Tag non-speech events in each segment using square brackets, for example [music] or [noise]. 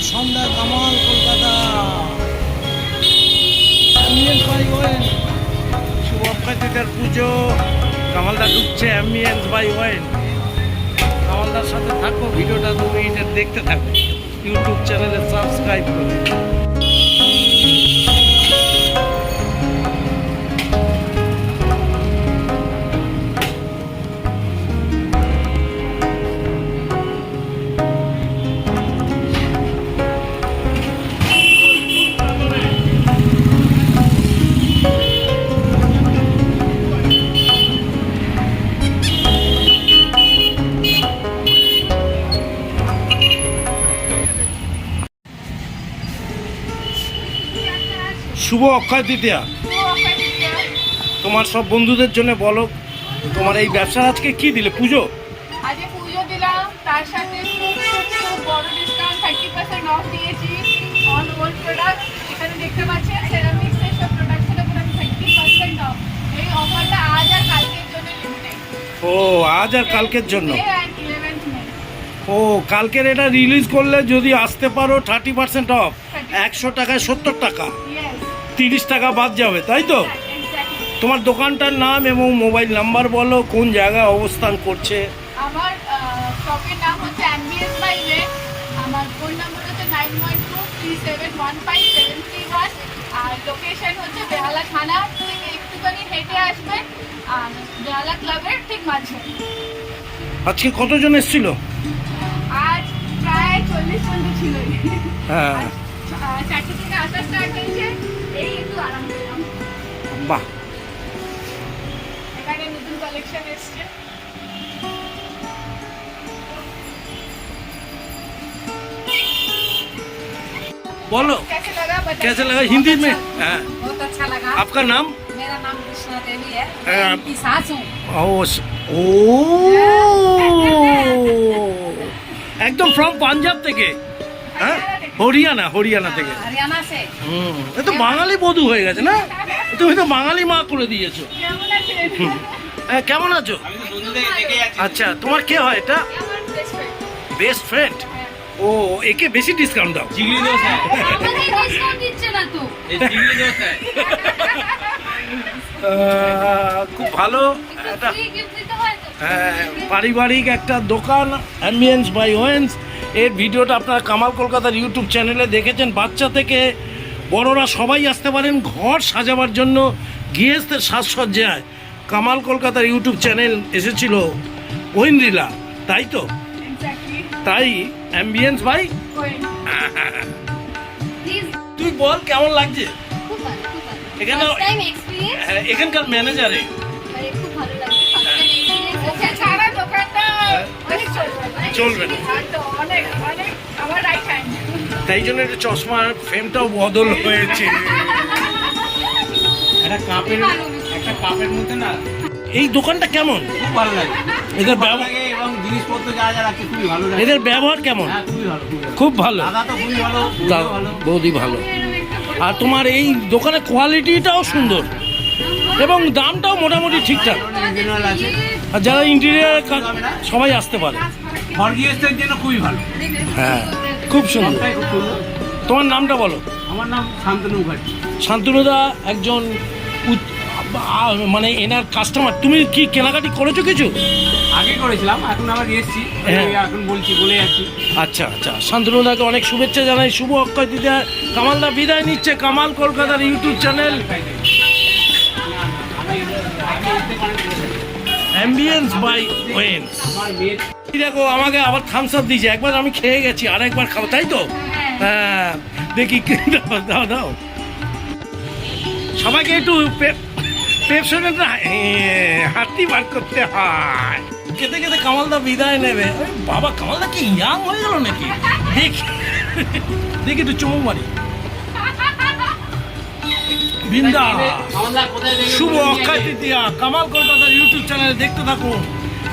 আজ সন্ধ্যা কামাল কলকাতা। শুভ অক্ষয়তিদের পুজো। কামালদা ঢুকছে ambience by when কামালদার সাথে থাকো, ভিডিওটা দু মিনিটের দেখতে থাকো। ইউটিউব চ্যানেলে সাবস্ক্রাইব করো। শুভ অক্ষয় তৃতীয়া। তোমার সব বন্ধুদের জন্য বলো তোমার এই ব্যবসা আজকে কি দিলে? পুজো? আজকে পুজো দিলাম তার সাথে খুব খুব খুব বড় ডিসকাউন্ট থার্টি পার্সেন্ট অফ দিয়েছি অন ওল্ড প্রোডাক্ট এখানে দেখতে পাচ্ছেন সেরামিক্সের সব প্রোডাক্টসের উপর আমি থার্টি পার্সেন্ট অফ এই অফারটা আজ আর কালকের জন্য লিমিটেড ও আজ আর কালকের জন্য? ও কালকের এটা রিলিজ করলে যদি আসতে পারো থার্টি পার্সেন্ট অফ একশো টাকায় সত্তর টাকা। তিরিশ টাকা বাদ যাবে তাই তো? তোমার দোকানটার নাম এবং মোবাইল নাম্বার বলো কোন জায়গায় অবস্থান করছে? আমার শপের নাম হচ্ছে অ্যাম্বিয়েন্স বাই ওয়ে আমার ফোন নাম্বার হচ্ছে nine one two three seven one five seven three one আর লোকেশন হচ্ছে বেহালা থানা। থেকে একটুখানি হেঁটে আসবেন আর বেহালা ক্লাবের ঠিক মাঝে। আজকে কতজন এসেছিল? আজ প্রায় চল্লিশ পর্যন্ত ছিল হ্যাঁ। চারটে থেকে আসা স্টার্ট হয়েছে। বাহ এখানে নতুন কালেকশন এসছে বলো कैसे लगा बताइए कैसे लगा हिंदी में हाँ, बहुत अच्छा लगा आपका नाम मेरा नाम कृष्णा देवी है हाँ। मैं इनकी सास हूँ ও [laughs] স- ও একদম ফ্রম পাঞ্জাব থেকে হ্যাঁ হরিয়ানা হরিয়ানা থেকে। হুম এ তো বাঙালি বধূ হয়ে গেছে না? তুমি তো বাঙালি মা করে দিয়েছ। হ্যাঁ কেমন আছো? আচ্ছা তোমার কে হয় এটা? বেস্ট ফ্রেন্ড ও একে বেশি ডিসকাউন্ট দাও। খুব ভালো। একটা পারিবারিক একটা দোকান অ্যাম্বিয়েন্স বাই ওয়েন্স এর ভিডিওটা আপনারা কামাল কলকাতার ইউটিউব চ্যানেলে দেখেছেন। বাচ্চা থেকে বড়রা সবাই আসতে পারেন ঘর সাজাবার জন্য গৃহস্থের সাজসজ্জায়। কামাল কলকাতার ইউটিউব চ্যানেল এসেছিল ঐন্দ্রিলা তাই তো? তাই অ্যাম্বিয়েন্স বাই তুই বল কেমন লাগছে? এখানে- এখানকার ম্যানেজারে খুব ভালো চলবে। না। তাই জন্য একটু চশমার ফ্রেমটাও বদল হয়েছে। একটা কাপের একটা কাপের মধ্যে না এই দোকানটা কেমন? খুব ভালো লাগে। এদের ব্যবহার এবং জিনিসপত্র যা যা রাখছে খুবই ভালো লাগে। এদের ব্যবহার কেমন? হ্যাঁ ভালো খুব ভালো। দাদা তো খুবই ভালো দা- বৌদিও ভালো। বৌদি ভালো। আর তোমার এই দোকানের কোয়ালিটিটাও সুন্দর। এবং দামটাও মোটামুটি ঠিকঠাক। আছে আর যারা ইন্টেরিয়ার সবাই আসতে পারে। জন্য খুবই ভালো। হ্যাঁ খুব সুন্দর। তোমার নামটা বলো। আমার নাম শান্তনু মুখার্জি। শান্তনুদা একজন মানে এনার কাস্টমার তুমি কি কেনাকাটি করেছ কিছু? আগে করেছিলাম এখন আবার এসছি। হ্যাঁ। এখন বলছি বলে যাচ্ছি আচ্ছা আচ্ছা। শান্তনুদাকে অনেক শুভেচ্ছা জানাই। শুভ অক্ষয় তৃতীয়া কামালদা বিদায় নিচ্ছে। কামাল কলকাতার YouTube channel. Ambience by ways দেখো, আমাকে আবার থামস আপ দিয়েছে। একবার আমি খেয়ে গেছি আর একবার খাব, তাই তো? হ্যাঁ দেখি দাও দাও সবাইকে একটু পেপসনের হাতি বার করতে হয়। খেতে খেতে কামালদা বিদায় নেবে। বাবা, কামালদা কি ইয়াং হয়ে গেল নাকি? দেখি দেখি একটু চুমুক মারি। বিন্দা। শুভ অক্ষয় তৃতীয়া কামাল কলকাতার ইউটিউব চ্যানেলে দেখতে থাকুন।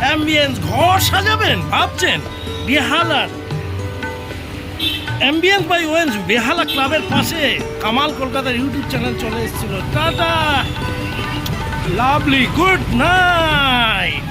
অ্যাম্বিয়েন্স ঘর সাজাবেন ভাবছেন? বেহালার অ্যাম্বিয়েন্স বাই ওয়েন্স বেহালা ক্লাবের পাশে কামাল কলকাতার ইউটিউব চ্যানেল চলে এসেছিল। Tata lovely good night.